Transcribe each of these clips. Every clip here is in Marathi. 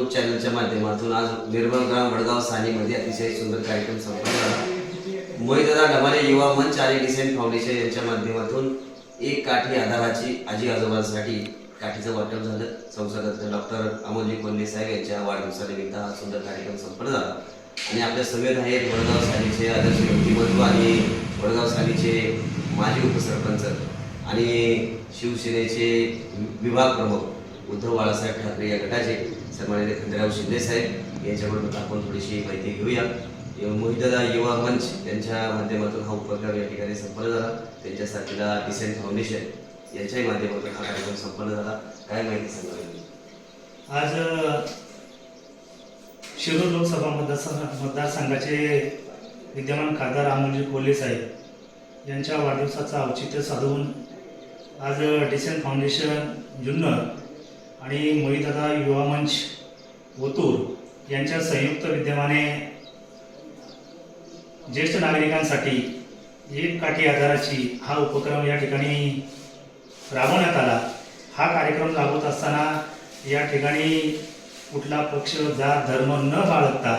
यूट्यूब चॅनलच्या माध्यमातून आज निर्मल ग्राम वडगाव सानीमध्ये अतिशय सुंदर कार्यक्रम संपन्न झाला. मोहितदा ढमाले युवा मंच आणि डिसेंट फाउंडेशन यांच्या माध्यमातून एक काठी आधाराची आजी आजोबांसाठी काठीचं वाटप झालं. संसदरत्न डॉक्टर अमोलजी कोल्हे साहेब यांच्या वाढदिवसानिमित्त हा सुंदर कार्यक्रम संपन्न झाला. आणि आपल्या समेत आहेत वडगाव सालीचे आदर्श व्यक्तिमत्व आणि वडगाव सालीचे माजी उपसरपंच आणि शिवसेनेचे विभाग प्रमुख उद्धव बाळासाहेब ठाकरे या गटाचे सन्माननीय खंडेराव शिंदे साहेब यांच्याकडून आपण थोडीशी माहिती घेऊया. मोहितदा युवा मंच यांच्या माध्यमातून हा उपक्रम या ठिकाणी संपन्न झाला. त्यांच्या साथीला डिसेंट फाउंडेशन यांच्याही माध्यमातून हा कार्यक्रम संपन्न झाला. काय माहिती सांगा आज शिरूर लोकसभा मतदारसंघ मतदारसंघाचे विद्यमान खासदार अमोलजी कोल्हे साहेब यांच्या वाढदिवसाचं औचित्य साधून आज डिसेंट फाउंडेशन जुन्नर आणि मोहितदादा युवा मंच ओतूर यांच्या संयुक्त विद्यमाने ज्येष्ठ नागरिकांसाठी एक काठी आधाराची हा उपक्रम या ठिकाणी राबवण्यात आला. हा कार्यक्रम राबवत असताना या ठिकाणी कुठला पक्ष जात धर्म न बाळगता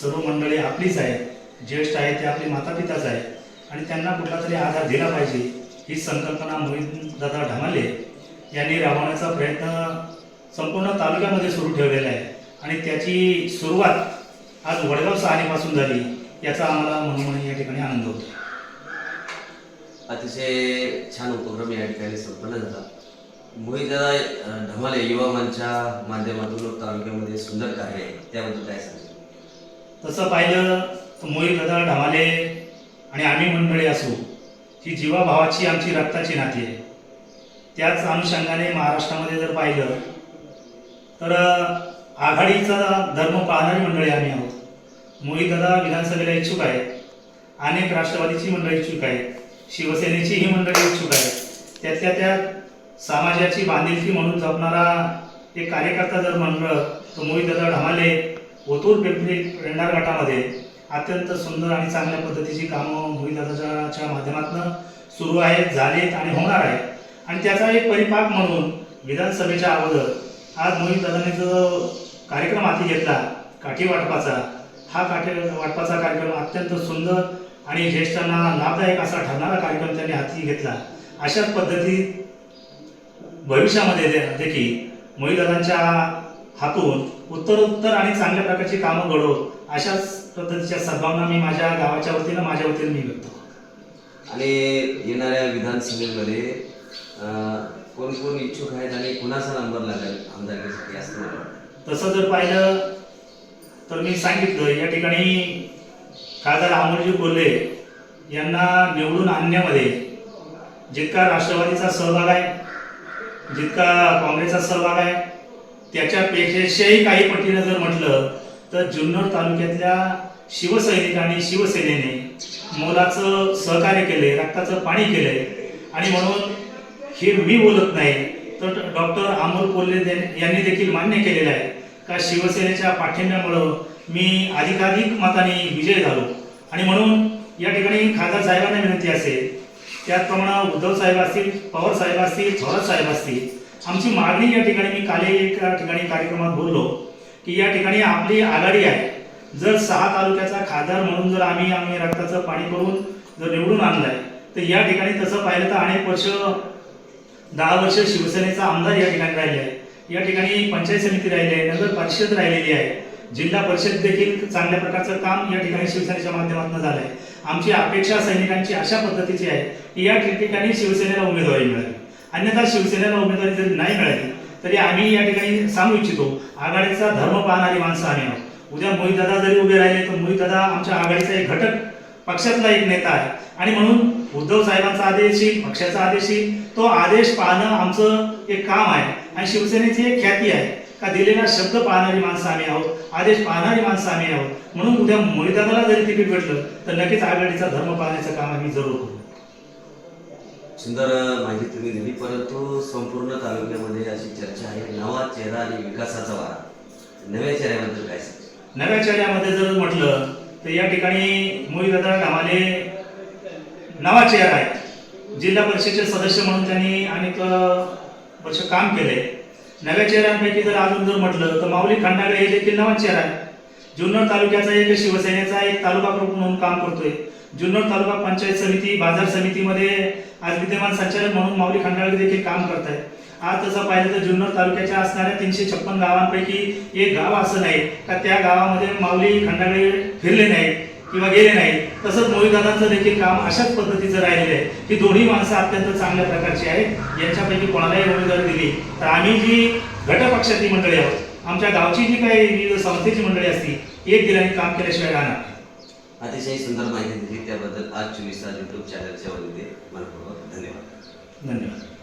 सर्व मंडळी आपलीच आहेत. ज्येष्ठ आहेत ते आपले मातापिताच आहे आणि त्यांना कुठला तरी आधार दिला पाहिजे ही संकल्पना मोहित दादा ढमाले यांनी राबवण्याचा प्रयत्न संपूर्ण तालुक्यामध्ये सुरू ठेवलेला आहे. आणि त्याची सुरुवात आज वडगाव सहानीपासून झाली याचा आम्हाला म्हणून या ठिकाणी आनंद होतो. अतिशय छान उपक्रम या ठिकाणी संपन्न झाला. मोहितदादा अं, ढमाले युवा मंचच्या माध्यमातून तालुक्यामध्ये सुंदर कार्य आहे. त्याबद्दल काय सांगा तसं पाहिलं तर मोहित दादा ढमाले आणि आम्ही मंडळी असू ही जीवाभावाची आमची रक्ताची नाती आहे. त्याच अनुषंगाने महाराष्ट्रामध्ये जर पाहिलं तर आघाडीचा धर्म पाळणारी मंडळी आम्ही आहोत. मोहित विधानसभेला इच्छुक आहेत. अनेक राष्ट्रवादीची मंडळी इच्छुक आहेत. शिवसेनेची ही मंडळी इच्छुक आहेत. त्यातल्या त्यात समाजाची बांधिलकी म्हणून जपणारा एक कार्यकर्ता जर म्हणलं तर मोहित दादा ढमाले ओतूर पिंपरी रेंडार गटामध्ये अत्यंत सुंदर आणि चांगल्या पद्धतीची कामं मोहितदादाच्या माध्यमातून सुरू आहेत झालेत आणि होणार आहेत. आणि त्याचा एक परिपाक म्हणून विधानसभेच्या अगोदर आज मोहितदादांनी जो कार्यक्रम हाती घेतला काठी वाटपाचा. हा काठी वाटपाचा कार्यक्रम अत्यंत सुंदर आणि ज्येष्ठांना लाभदायक असा ठरणारा कार्यक्रम त्यांनी हाती घेतला. अशाच पद्धतीत भविष्यामध्ये दे- देखील मोहितदादांच्या हातून उत्तरोत्तर आणि चांगल्या प्रकारची कामं घडो अशाच पद्धतीच्या सद्भावना मी माझ्या गावाच्या वतीनं माझ्या वतीनं मी व्यक्त आणि येणाऱ्या विधानसभेमध्ये कोण कोण इच्छुक आहेत आणि कुणाचा नंबर लागेल आमदारकीसाठी असं मला वाटतं. तसं जर पाहिलं तर मी सांगितलं या ठिकाणी खासदार अमोलजी कोल्हे यांना निवडून आणण्यामध्ये जितका राष्ट्रवादीचा सहभाग आहे जितका काँग्रेसचा सहभाग आहे त्याच्यापेक्षाही काही पटीनं जर म्हटलं तर जुन्नर तालुक्यातल्या शिवसैनिकांनी शिवसेनेने मोलाचं सहकार्य केले रक्ताचं पाणी केलंय आणि म्हणून हे मी बोलत नाही. तर डॉक्टर अमोल कोल्हे दे- यांनी देखील मान्य केलेलं आहे. का शिवसेनेच्या पाठिंब्यामुळं मी अधिकाधिक मताने विजय झालो. आणि म्हणून या ठिकाणी खासदार साहेबांना विनंती असेल त्याचप्रमाणे उद्धव साहेब असतील पवार साहेब असतील थोरात साहेब असतील. आमची मागणी या ठिकाणी मी काल एका ठिकाणी कार्यक्रमात बोललो की या ठिकाणी आपली आघाडी आहे. जर सहा तालुक्याचा खासदार म्हणून जर आम्ही आम्ही रक्ताचं पाणी करून जर निवडून आणलं आहे तर या ठिकाणी तसं पाहिलं तर अनेक वर्ष दहा वर्ष शिवसेनेचा आमदार या ठिकाणी राहिले आहे. या ठिकाणी पंचायत समिती राहिली आहे नगर परिषद राहिलेली आहे. जिल्हा परिषद देखील चांगल्या प्रकारचं काम या ठिकाणी शिवसेनेच्या माध्यमातून झालं आहे. आमची अपेक्षा सैनिकांची अशा पद्धतीची आहे की या ठिकाणी शिवसेनेला उमेदवारी मिळाली. अन्यथा शिवसेनेला उमेदवारी जरी नाही मिळाली तरी आम्ही या ठिकाणी सांगू इच्छितो आघाडीचा धर्म पाहणारी माणसं आम्ही आहोत. उद्या मोहितदादा जरी उभे राहिले तर मोहितदादा आमच्या आघाडीचा एक घटक पक्षातला एक नेता आहे. आणि म्हणून उद्धव साहेबांचा आदेश येईल पक्षाचा आदेश येईल. तो आदेश पाहणं आमचं एक काम आहे. आणि शिवसेनेची एक ख्याती आहे का दिलेला शब्द पाहणारी माणसं आम्ही आहोत आदेश पाहणारी माणसं आम्ही आहोत. म्हणून उद्या मोहितदादाला जरी तिकीट भेटलं तर नक्कीच आघाडीचा धर्म पाहण्याचं काम आम्ही जरूर करू. सुंदर माहिती तुम्ही दिली परंतु संपूर्ण तालुक्यामध्ये अशी चर्चा आहे नवा चेहरा आणि विकासाचा वारा. नव्या चेहऱ्याबद्दल काय नव्या चेहऱ्यामध्ये जर म्हटलं तर या ठिकाणी मोहितदादा कामाले नवा चेअर आहे जिल्हा परिषदेचे सदस्य म्हणून त्यांनी अनेक वर्ष काम केले. नव्या चेहऱ्यांपैकी जर अजून जर म्हटलं तर माऊली खंडागळे हे देखील नवा चेहरा आहे जुन्नर तालुक्याचा एक शिवसेनेचा एक तालुका प्रमुख म्हणून काम करतोय. जुन्नर तालुका पंचायत समिती बाजार समितीमध्ये आज विद्यमान संचालक म्हणून माऊली खंडागळे देखील काम करत आहेत आज तसं पाहिलं तर जुन्नर तालुक्याच्या असणाऱ्या तीनशे छप्पन गावांपैकी एक गाव असं नाही का त्या गावामध्ये माऊली खंडागळे फिरले नाहीत किंवा गेले नाहीत. तसंच मोहितदादांचं देखील काम अशाच पद्धतीचं राहिलेलं आहे. की दोन्ही माणसं अत्यंत चांगल्या प्रकारची आहेत. यांच्यापैकी कोणालाही उमेदवारी दिली तर आम्ही जी घटपक्षातली मंडळी आहोत आमच्या गावची जी काही विविध संस्थेची मंडळी असती एक दिलाने काम केल्याशिवाय राहणार नाही. अतिशय सुंदर माहिती दिली. त्याबद्दल आज चोवीस तास युट्यूब चॅनलच्या वतीने मनपूर्वक धन्यवाद. धन्यवाद.